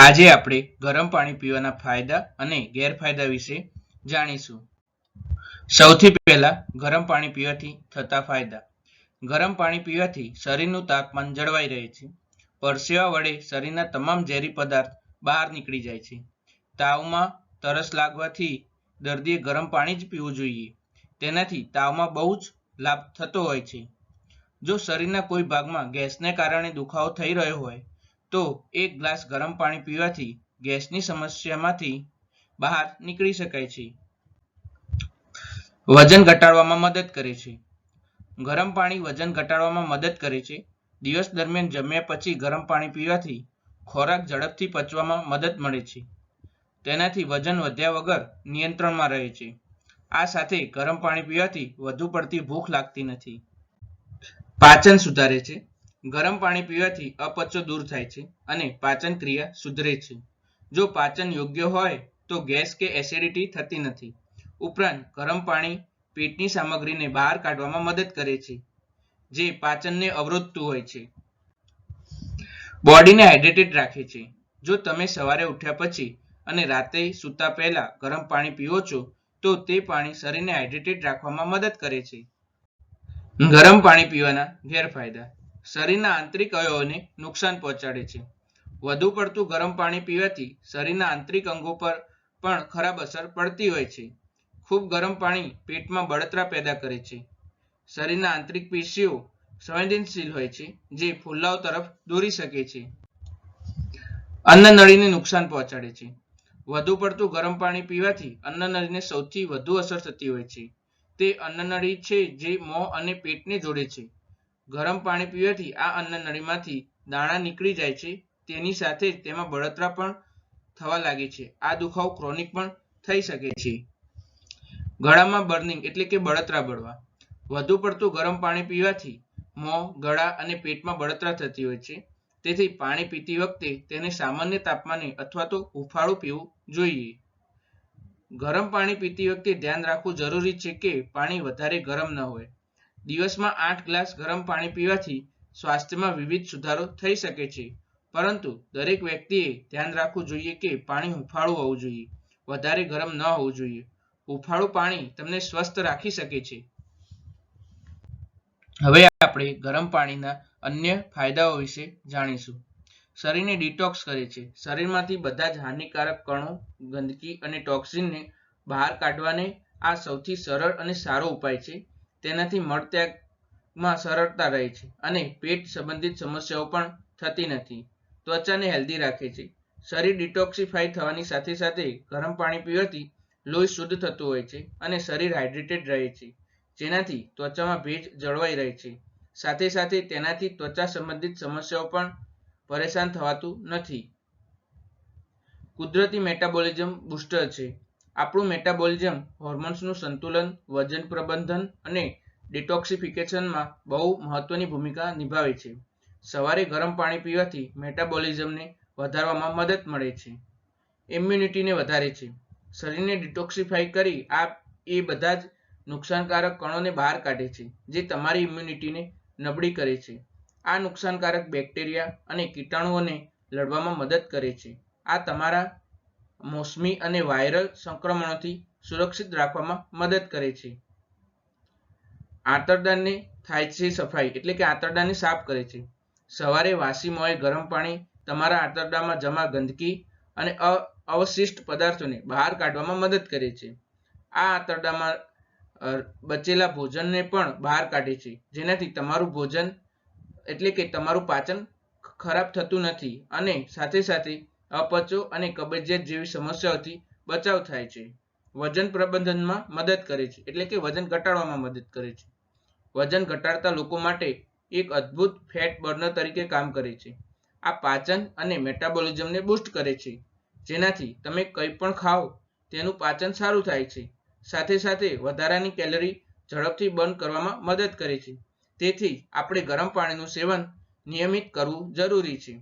આજે આપણે ગરમ પાણી પીવાના ફાયદા અને ગેરફાયદા વિશે જાણીશું. સૌથી પહેલા ગરમ પાણી પીવાથી થતા ફાયદા. ગરમ પાણી પીવાથી શરીરનું તાપમાન જળવાઈ રહે છે. પરસેવા વડે શરીરના તમામ ઝેરી પદાર્થ બહાર નીકળી જાય છે. તાવમાં તરસ લાગવાથી દર્દીએ ગરમ પાણી જ પીવું જોઈએ. તેનાથી તાવમાં બહુ જ લાભ થતો હોય છે. જો શરીરના કોઈ ભાગમાં ગેસને કારણે દુખાવો થઈ રહ્યો હોય તો એક ગ્લાસ ગરમ પાણી પીવાથી ગેસની સમસ્યામાંથી બહાર નીકળી શકાય છે. વજન ઘટાડવામાં મદદ કરે છે. ગરમ પાણી વજન ઘટાડવામાં મદદ કરે છે. દિવસ દરમિયાન જમ્યા પછી ગરમ પાણી પીવાથી ખોરાક ઝડપથી પચવામાં મદદ મળે છે. તેનાથી વજન વધ્યા વગર નિયંત્રણમાં રહે છે. આ સાથે ગરમ પાણી પીવાથી વધુ પડતી ભૂખ લાગતી નથી. પાચન સુધારે છે. ગરમ પાણી પીવાથી અપચો દૂર થાય છે અને પાચન ક્રિયા સુધરે છે. જો પાચન યોગ્ય હોય તો ગેસ કે એસિડિટી થતી નથી. ઉપરાંત ગરમ પાણી પેટની સામગ્રીને બહાર કાઢવામાં મદદ કરે છે, જે પાચનને અવરોધતું હોય છે. બોડીને હાઇડ્રેટેડ રાખે છે. જો તમે સવારે ઉઠ્યા પછી અને રાતે સૂતા પહેલા ગરમ પાણી પીવો છો, તો તે પાણી શરીરને હાઇડ્રેટેડ રાખવામાં મદદ કરે છે. ગરમ પાણી પીવાના ગેરફાયદા. શરીરના આંતરિક અવયવોને નુકસાન પહોંચાડે છે. વધુ પડતું ગરમ પાણી પીવાથી શરીરના આંતરિક અંગો પર પણ ખરાબ અસર પડતી હોય છે. ખૂબ ગરમ પાણી પેટમાં બળતરા પેદા કરે છે. શરીરના આંતરિક પેશીઓ સંવેદનશીલ હોય છે, જે ફુલ્લાઓ તરફ દોરી શકે છે. અન્નનળીને નુકસાન પહોંચાડે છે. વધુ પડતું ગરમ પાણી પીવાથી અન્નનળીને સૌથી વધુ અસર થતી હોય છે. તે અન્નનળી છે, જે મોં અને પેટને જોડે છે. ગરમ પાણી પીવાથી આ અન્નનળીમાંથી દાણા નીકળી જાય છે. તેની સાથે જ તેમાં બળતરા પણ થવા લાગે છે. આ દુખાવો ક્રોનિક પણ થઈ શકે છે. ગળામાં બર્નિંગ એટલે કે બળતરા બળવા. વધુ પડતું ગરમ પાણી પીવાથી મોં, ગળા અને પેટમાં બળતરા થતી હોય છે. તેથી પાણી પીતી વખતે તેને સામાન્ય તાપમાને અથવા તો હુંફાળું પીવું જોઈએ. ગરમ પાણી પીતી વખતે ધ્યાન રાખવું જરૂરી છે કે પાણી વધારે ગરમ ન હોય. દિવસમાં આઠ ગ્લાસ ગરમ પાણી પીવાથી સ્વાસ્થ્યમાં વિવિધ સુધારો થઈ શકે છે. પરંતુ દરેક વ્યક્તિએ ધ્યાન રાખવું જોઈએ કે પાણી હુંફાળું હોવું જોઈએ, વધારે ગરમ ન હોવું જોઈએ. હુંફાળું પાણી તમને સ્વસ્થ રાખી શકે છે. હવે આપણે ગરમ પાણીના અન્ય ફાયદાઓ વિશે જાણીશું. શરીરને ડિટોક્સ કરે છે. શરીરમાંથી બધા જ હાનિકારક કણો, ગંદકી અને ટોક્સિનને બહાર કાઢવાને આ સૌથી સરળ અને સારો ઉપાય છે. તેનાથી મળત્યાગમાં સરળતા રહે છે અને પેટ સંબંધિત સમસ્યાઓ પણ થતી નથી. ત્વચાને હેલ્ધી રાખે છે. શરીર ડિટોક્સિફાઈ થવાની સાથે સાથે ગરમ પાણી પીવાથી લોહી શુદ્ધ થતું હોય છે અને શરીર હાઇડ્રેટેડ રહે છે, જેનાથી ત્વચામાં ભેજ જળવાઈ રહે છે. સાથે સાથે તેનાથી ત્વચા સંબંધિત સમસ્યાઓ પણ પરેશાન થવાતું નથી. કુદરતી મેટાબોલિઝમ બુસ્ટર છે. આપણું મેટાબોલિઝમ હોર્મોન્સનું સંતુલન, વજન પ્રબંધન અને ડિટોક્સિફિકેશનમાં બહુ મહત્વની ભૂમિકા નિભાવે છે. સવારે ગરમ પાણી પીવાથી મેટાબોલિઝમને વધારવામાં મદદ મળે છે. ઇમ્યુનિટીને વધારે છે. શરીરને ડિટોક્સિફાઈ કરી આ એ બધા જ નુકસાનકારક કણોને બહાર કાઢે છે, જે તમારી ઇમ્યુનિટીને નબળી કરે છે. આ નુકસાનકારક બેક્ટેરિયા અને કીટાણુઓને લડવામાં મદદ કરે છે. આ તમારા મોસમી અને વાયરલ સંક્રમણોથી સુરક્ષિત રાખવામાં મદદ કરે છે. આંતરડાને થાય છે સફાઈ, એટલે કે આંતરડાને સાફ કરે છે. સવારે વાસી મોએ ગરમ પાણી તમારા આંતરડામાં જમા ગંદકી અને અવશિષ્ટ પદાર્થોને બહાર કાઢવામાં મદદ કરે છે. આ આંતરડામાં બચેલા ભોજનને પણ બહાર કાઢે છે. જેનાથી તમારું ભોજન, એટલે કે તમારું પાચન ખરાબ થતું નથી અને સાથે સાથે અપચો અને કબજિયાત જેવી સમસ્યાઓથી બચાવ થાય છે. વજન પ્રબંધનમાં મદદ કરે છે, એટલે કે વજન ઘટાડવામાં મદદ કરે છે. વજન ઘટાડતા લોકો માટે એક અદ્ભુત ફેટ બર્નર તરીકે કામ કરે છે. આ પાચન અને મેટાબોલિઝમને બૂસ્ટ કરે છે. જેનાથી તમે કંઈ પણ ખાઓ, તેનું પાચન સારું થાય છે. સાથે સાથે વધારાની કેલરી ઝડપથી બર્ન કરવામાં મદદ કરે છે. તેથી આપણે ગરમ પાણીનું સેવન નિયમિત કરવું જરૂરી છે.